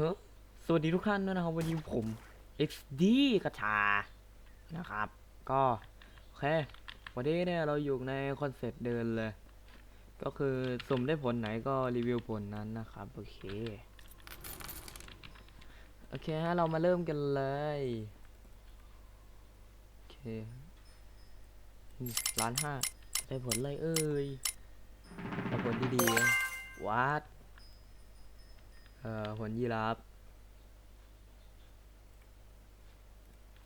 เฮ้สวัสดีทุกท่านด้วยนะครับ วันนี้ผม XD กระชา นะครับ ก็ โอเค วันนี้เนี่ยเราอยู่ในคอนเซ็ปต์เดินเลย ก็คือสุ่มได้ผลไหนก็รีวิวผลนั้นนะครับ โอเค โอเคฮะ เรามาเริ่มกันเลย โอเคล้านห้าได้ผลอะไรเอ่ยผลดีๆวัด อ่อผลยีราฟ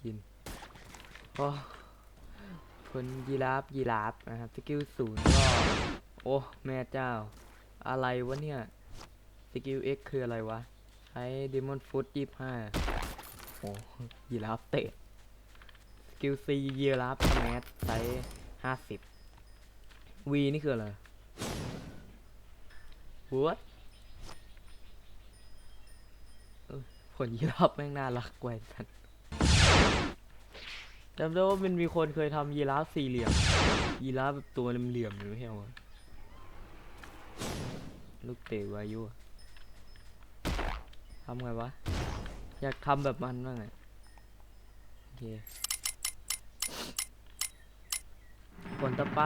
กินโอ้ผลยีราฟยีราฟนะครับสกิลศูนย์ก็โอ้แม่เจ้า อะไรวะเนี่ยสกิล X คืออะไรวะใช้ด e มอนฟุตยี่ห้าโอ้ยีราฟเตะสกิล C ยีราฟแมสใช้ห้าสิบ V นี่คืออะไร What ผลยีราฟแม่งน่ารักกว่ากันจำได้ว่ามันมีคนเคยทำยีราฟสี่เหลี่ยม ยีราฟแบบตัวเหลี่ยมๆอยู่ไม่ใช่หรอลูกเตะวายุทำไงวะ อยากทำแบบมันบ้างอะโอเคผลต่อไป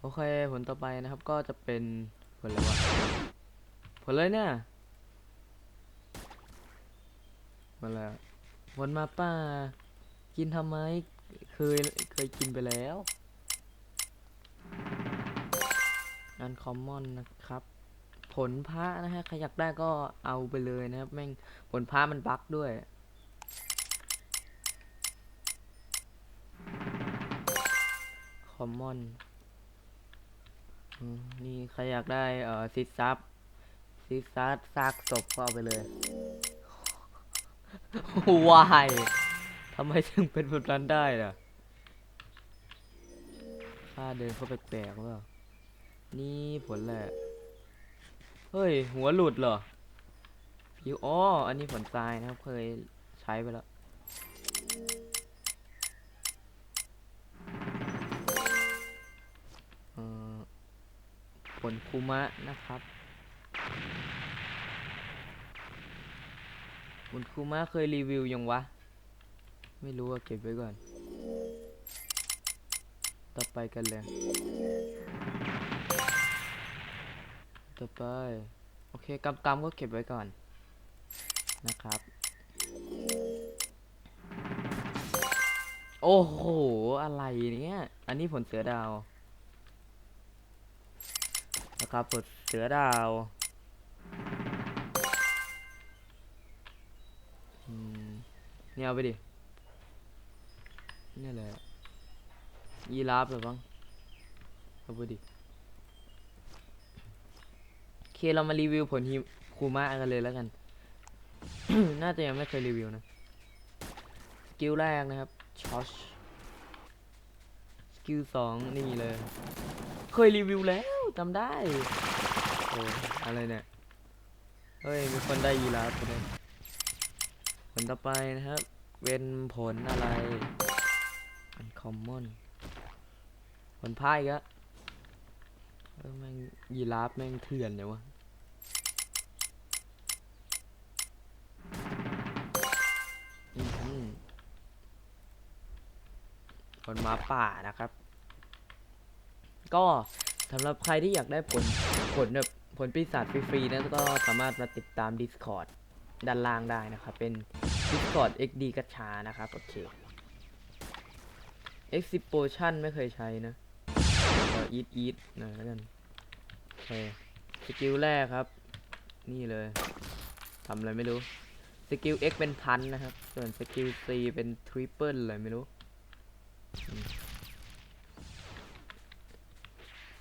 โอเคผลต่อไปนะครับก็จะเป็นผลอะไรวะผลเลยเนี่ย มาแล้ววนมาป้า กินทำไม เคย เคยกินไปแล้ว อันคอมมอนนะครับ ผลพระนะฮะ ใครอยากได้ก็เอาไปเลยนะครับ แม่ง ผลพระมันบั๊กด้วย คอมมอนนี่ใครอยากได้ เอ่อซิซับซิซับซากศพก็เอาไปเลย วายทำไมถึงเป็นแบบนั้นได้ล่ะข้าเดินเข้าไปแปลกๆว่านี่ผลแหละ เฮ้ย หัวหลุดเหรอผิวอ๋อ อันนี้ผลทรายนะครับ เคยใช้ไปแล้วอ่อผลคูมะนะครับ ผลคูมะเคยรีวิวยังวะ ไม่รู้อะเก็บไว้ก่อน ต่อไปกันเลย ต่อไป โอเคกำกำก็เก็บไว้ก่อน นะครับ โอ้โห อะไรเนี่ย อันนี้ผลเสือดาว นะครับผลเสือดาว นี่เอาไปดินี่แหละยีราฟเหรือบ้างเอาไปดิโอเคเรามารีวิวผลฮิคูมะกันเลยแล้วกัน น่าจะยังไม่เคยรีวิวนะสกิลแรกนะครับชอชสกิลสองนี่เลย เคยรีวิวแล้วจำได้โอ้อะไรเนี่ย เฮ้ย มีคนได้ยีราฟไปเลย ลต่อไปนะครับ เป็นผลอะไรอันคอมมอนผลพายก็เออแม่งยีราฟแม่งเถื่อนเลยวะผลมาป่านะครับ ก็สำหรับใครที่อยากได้ผลผลแบบผลปีศาจฟรีๆนะก็สามารถมาติดตาม Discord ด้านล่างได้นะครับ เป็น Discord XD กัชชานะครับ โอเค Exposition ไม่เคยใช้นะเออ Eat Eat น่อยแล้วกันโอเคสกิลแรกครับ นี่เลยทำอะไรไม่รู้สกิล X เป็นพันนะครับ ส่วนสกิล C เป็นทริปเปิลอะไรไม่รู้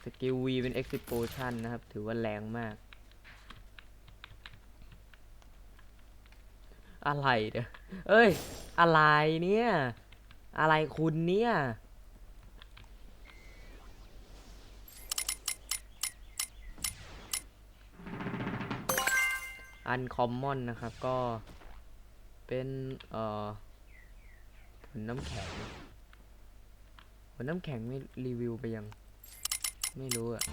สกิล V เป็น Explosion นะครับ ถือว่าแรงมาก อะไรเด้อเอ้ย อะไรเนี่ย อะไรคุณเนี่ยอันคอมมอนนะครับก็เป็นเอ่อผลน้ำแข็งผลน้ำแข็งไม่รีวิวไปยัง ไม่รู้อะ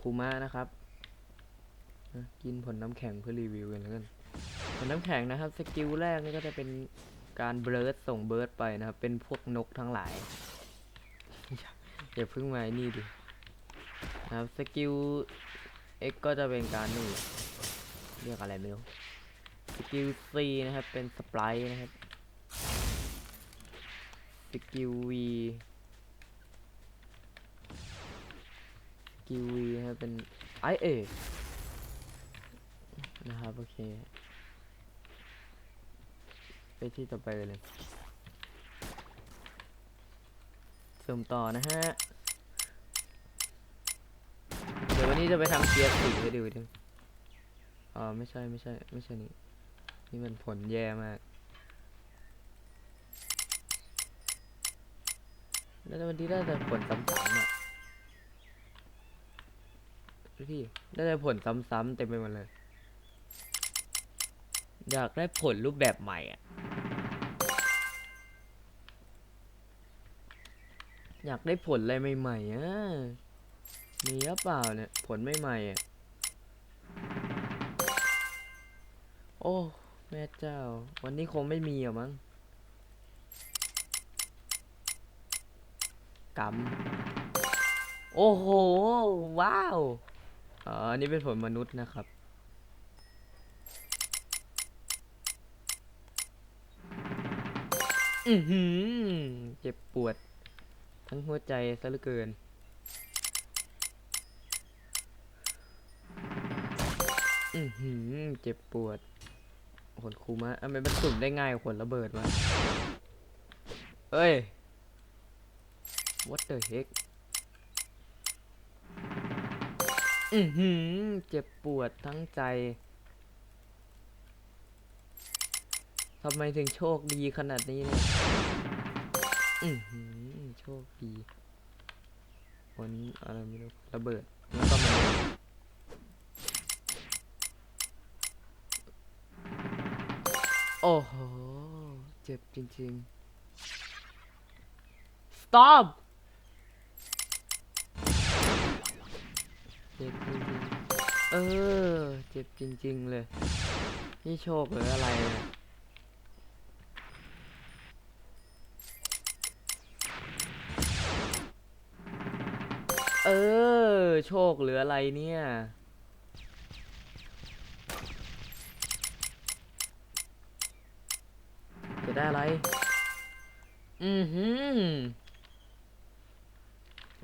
คูมะนะครับ กินผลน้ำแข็งเพื่อรีวิวกันแล้วกัน ผลน้ำแข็งนะครับ สกิลแรกนี่ก็จะเป็นการเบิร์ดส่งเบิร์ดไปนะครับ เป็นพวกนกทั้งหลาย อย่าเพิ่งมาไอ้นี่ดิ นะครับ สกิล X ก็จะเป็นการนี่ เรียกอะไรไม่รู้ สกิล C นะครับ เป็นสปรายนะครับ สกิล V กิล V นะครับเป็นไอเอนะครับโอเค ไปที่ต่อไปเลยสุ่มต่อนะฮะ เดี๋ยววันนี้จะไปทำเกียร์สี่ให้ดูดิอ๋อไม่ใช่ไม่ใช่ไม่ใช่นี่ นี่มันผลแย่มาก แล้ววันนี้ได้แต่ผลซ้ำๆอะ ดูดิได้แต่ผลซ้ำๆเต็มไปหมดเลย อยากได้ผลรูปแบบใหม่อะอยากได้ผลอะไรใหม่ๆอะ มีหรือเปล่าเนี่ย ผลใหม่ๆอะ โอ้ แม่เจ้า วันนี้คงไม่มีอะมั้งกำโอ้โห ว้าว อ๋อ อันนี้เป็นผลมนุษย์นะครับ อือหือ เจ็บปวด ทั้งหัวใจซะเหลือเกิน อือหือ เจ็บปวดขนคูมะทำไมมันสุ่มได้ง่ายขนระเบิดวะเอ้ย what the heck อือหือ เจ็บปวดทั้งใจทำไมถึงโชคดีขนาดนี้เนี่ย อือหือ โชคดีผลอะไรไม่รู้ระเบิดแล้วก็มันโอ้โห เจ็บจริงๆ stop เจ็บจริงๆเออ เจ็บจริง ๆ เลย นี่โชคหรืออะไรเนี่ยเออ โชคหรืออะไรเนี่ย จะได้อะไร อือหือ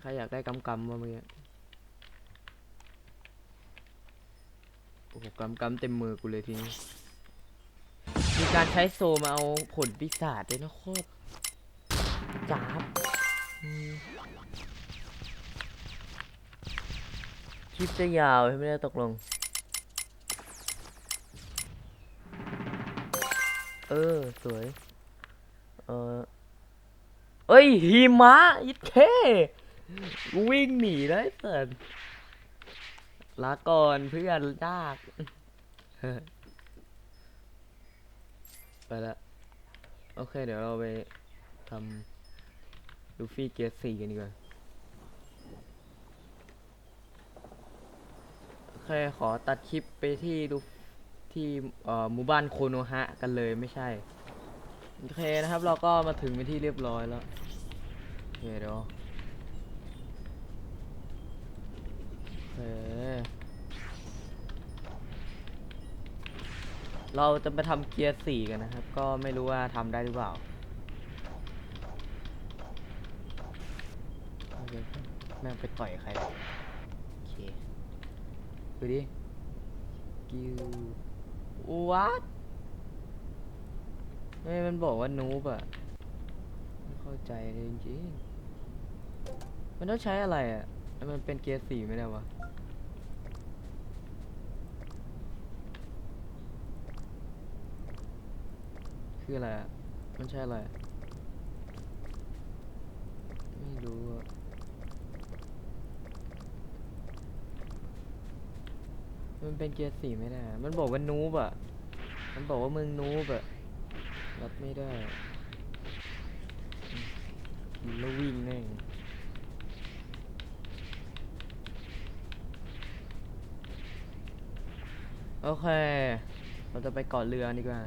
ใครอยากได้กำกำมาเมื่อกี้ โอ้โหกำกำเต็มมือกูเลยทีนี้ มีการใช้โซมาเอาผลปีศาจด้วยนะโคตรจ้าบคลิปจะยาวใช่ไหมตกลง เออ สวย เออเอ้ยหิมะยิดเควิ่งหนีได้เสิน ลาก่อนเพื่อนยากไปละโอเค เดี๋ยวเราไปทำลูฟี่เกียร์สี่กันดีกว่าโอเคขอตัดคลิปไปที่ดูที่หมู่บ้านโคโนฮะกันเลยไม่ใช่ โอเคนะครับ เราก็มาถึงเป็นที่เรียบร้อยแล้วโอเคเดี๋ยว โอเคเราจะไปทำเกียร์สี่กันนะครับ ก็ไม่รู้ว่าทำได้หรือเปล่าแม่งไปต่อยใครโอเค ดูดิ กิววัดไม่มันบอกว่านูบอะไม่เข้าใจเลยจริงๆมันต้องใช้อะไรอะ แล้วมันเป็นเกียร์สี่ไม่ได้วะ คืออะไรอะมันใช้อะไร ไม่รู้อะมันเป็นเกียร์สี่ไม่ได้ มันบอกว่านูบอะมันบอกว่ามึงนูบอะรับไม่ได้มแล้ววิ่งแม่ง โอเค เราจะไปเกาะเรือดีกว่า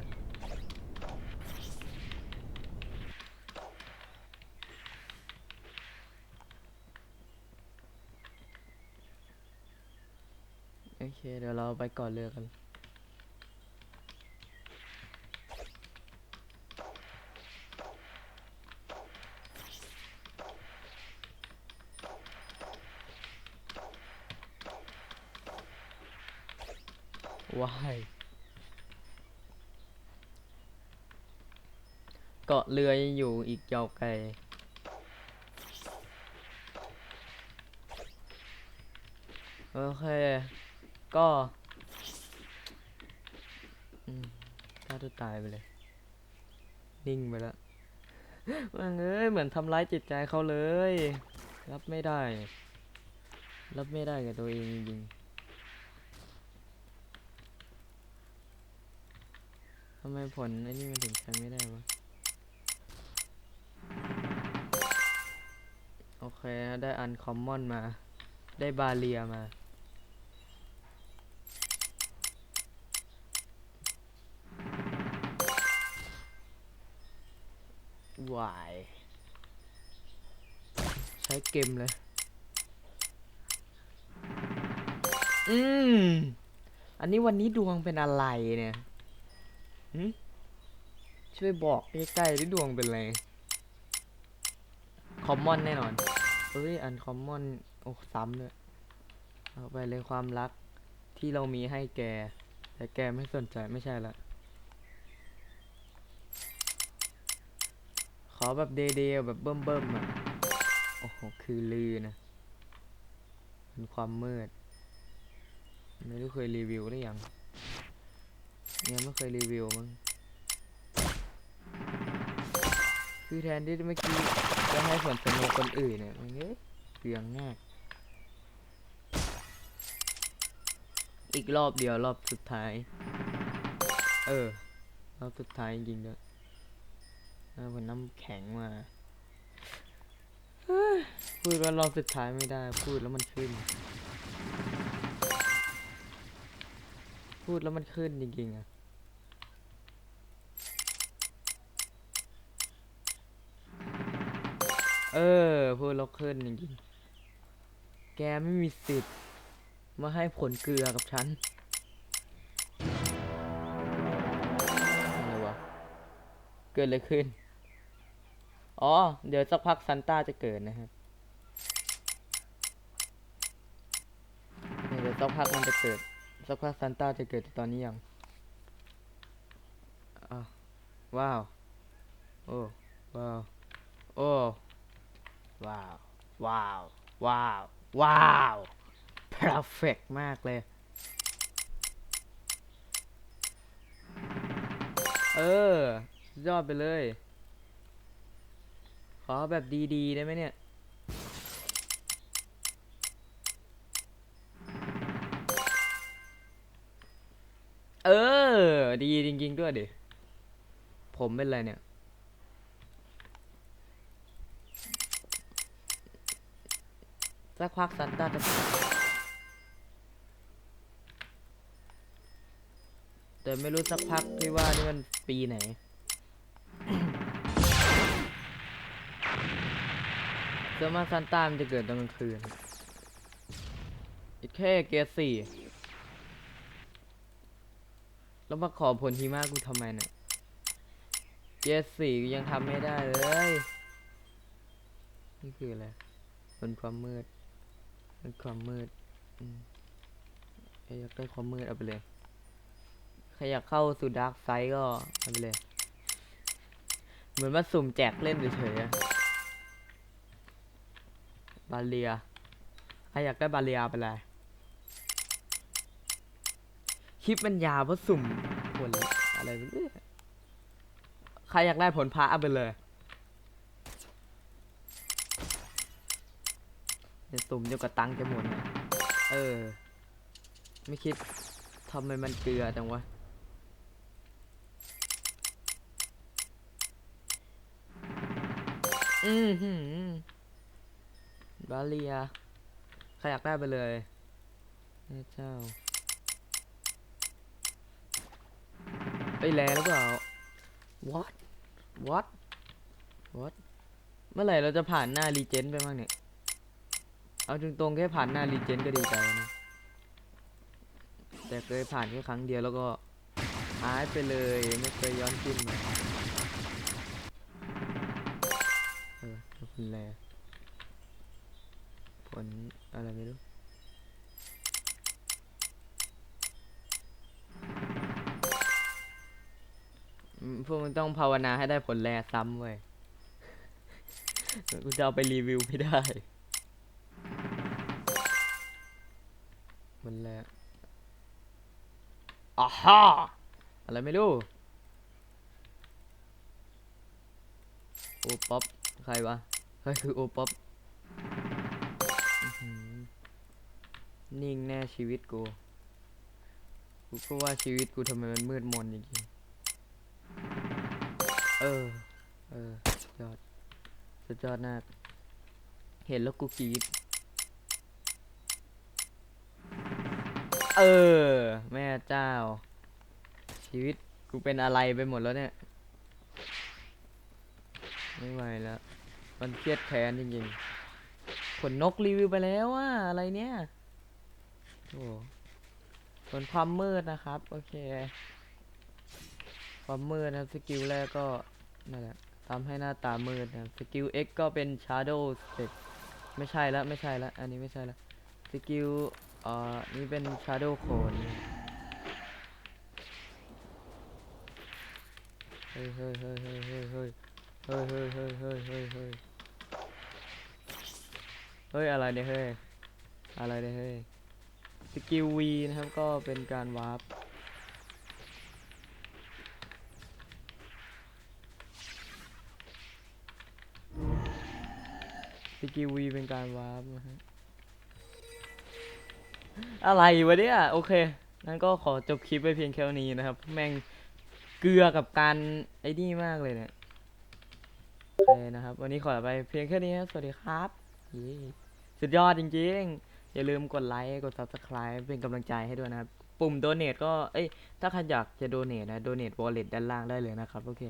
โอเค เดี๋ยวเราไปเกาะเรือกัน ว้ายเกาะเรืออยู่อีกยาวไกลโอเค ก็อืมฆ่าตัวตายไปเลย นิ่งไปแล้วมันเอ้ย เหมือนทำร้ายจิตใจเขาเลย รับไม่ได้ รับไม่ได้กับตัวเองจริงๆำไมผลไอ้นี่มันถึงใช้ไม่ได้วะ โอเค ได้อันคอมมอนมา ได้บาเลียมาวายใช้เกมเลย อืม อันนี้วันนี้ดวงเป็นอะไรเนี่ย ช่วยบอกใกล้ๆที่ดวงเป็นไรคอมมอนแน่นอนเฮ้ยอันคอมมอนโอ้ซ้ำเลยเอาไปเลยความรักที่เรามีให้แก แต่แกไม่สนใจไม่ใช่ละขอแบบเดเดแบบเบิ่มเบิ่มๆอะโอ้โหคือลือนะเป็นความมืด ไม่รู้เคยรีวิวหรือยัง ยังไม่เคยรีวิวมั้งคือแทนที่เมื่อกี้จะให้ผลสนุกคนอื่นเนี่ยมันเอ้ยเสียงง่ายอีกรอบเดียวรอบสุดท้าย เออ รอบสุดท้ายจริงๆด้วยเอาผลน้ำแข็งมาพูดว่ารอบสุดท้ายไม่ได้ พูดแล้วมันขึ้น พูดแล้วมันขึ้นจริงๆอะเออ พูดแล้วขึ้นจริงๆ แกไม่มีสิทธิ์ มาให้ผลเกลือกับฉันอะไรวะ เกิดอะไรขึ้น อ๋อ เดี๋ยวสักพักซันต้าจะเกิดนะครับเนี่ยเดี๋ยวสักพักมันจะเกิด สักพักซันต้าจะเกิดตอนนี้ยังอ้าวว้าว โอ้ ว้าว โอ้ ว้าว ว้าว ว้าว ว้าว perfect มากเลย เออ ยอดไปเลย ขอแบบดีๆ ได้ไหมเนี่ย เออ ดีจริงๆด้วยดิ ผมเป็นไรเนี่ย สักพักซันต้าจะแต่ไม่รู้สักพักที่ว่านี่มันปีไหนเซอร์มาซันต้ามันจะเกิดตอนกลางคืน อีกแค่เกียร์สี่ แล้วมาขอผลหิมะกูทำไมเนี่ยเกียร์สี่ยังทำไม่ได้เลย นี่คืออะไรบนความมืดเป็นความมืดอใครอยากได้ความมืดเอาไปเลย ใครอยากเข้าสู่ดาร์กไซด์ก็เอาไปเลย เหมือนมาสุ่มแจกเล่นเฉยๆบาเลีย ใครอยากได้บาเลียไปเลย คลิปมันยาวเพราะสุ่มผลอะไรไปเรื่อยใครอยากได้ผลพระเอาไปเลยเดี๋ยวสุ่มเดียวกับตังค์จะหมดนะเออ ไม่คิดทำไมมันเกลือจังวะอือหือบาเลียใครอยากได้ไปเลยเจ้า ไปแลหรือเปล่า what what what เมื่อไหร่เราจะผ่านหน้ารีเจนไปบ้างเนี่ย เอาตรงๆแค่ผ่านหน้ารีเจนก็ดีใจนะ แต่เคยผ่านแค่ครั้งเดียวแล้วก็หายไปเลยไม่เคยย้อนขึ้นมาเออผลแลผลอะไรไม่รู้ พวกมึงต้องภาวนาให้ได้ผลแรซ้ำเว้ยกูจะเอาไปรีวิวไม่ได้ผลแรอ่าฮ่าอะไรไม่รู้โอป๊อปใครวะใครคือโอป๊อปนิ่งแน่ชีวิตกู กูก็ว่าชีวิตกูทำไมมันมืดมนอย่างนี้ เออ เออ สุดยอด สุดยอดมากเห็นแล้วกูกรีดเออ แม่เจ้า ชีวิตกูเป็นอะไรไปหมดแล้วเนี่ย ไม่ไหวแล้ว มันเครียดแค้นจริงๆผลนกรีวิวไปแล้วว่าอะไรเนี่ย โอ้ผลความมืดนะครับ โอเค ความมืดนะครับสกิลแรกก็นั่นแหละทำให้หน้าตามืดนะสกิล X ก็เป็น Shadow Step ไม่ใช่ละไม่ใช่ละอันนี้ไม่ใช่ละสกิลอ่อนี่เป็น Shadow Cone เฮ้ยเฮ้ยเฮ้ยเฮ้ยเฮ้ยเฮ้ยเฮ้ยเฮ้ยเฮ้ยเฮ้ยเฮ้ยเฮ้ยเฮ้ยอะไรเนี่ยเฮ้ยอะไรเนี่ยเฮ้ยสกิล V นะครับก็เป็นการวาร์ป กิลวีเป็นการวาร์ปนะฮะอะไรวะเนี่ยโอเคงั้นก็ขอจบคลิปไปเพียงแค่นี้นะครับ แม่งเกลือกับการไอ้นี่มากเลยเนี่ยโอเคนะครับ วันนี้ขอไปเพียงแค่นี้ครับสวัสดีครับเย้สุดยอดจริงๆ อย่าลืมกดไลค์กด subscribe เป็นกำลังใจให้ด้วยนะครับ ปุ่ม donate ก็เอ้ยถ้าใครอยากจะ donate นะ donate wallet ด้านล่างได้เลยนะครับ โอเค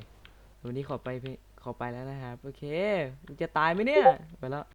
วันนี้ขอไปเพียง ขาไปแล้วนะครับ โอเค จะตายไหมเนี่ย ไปแล้ว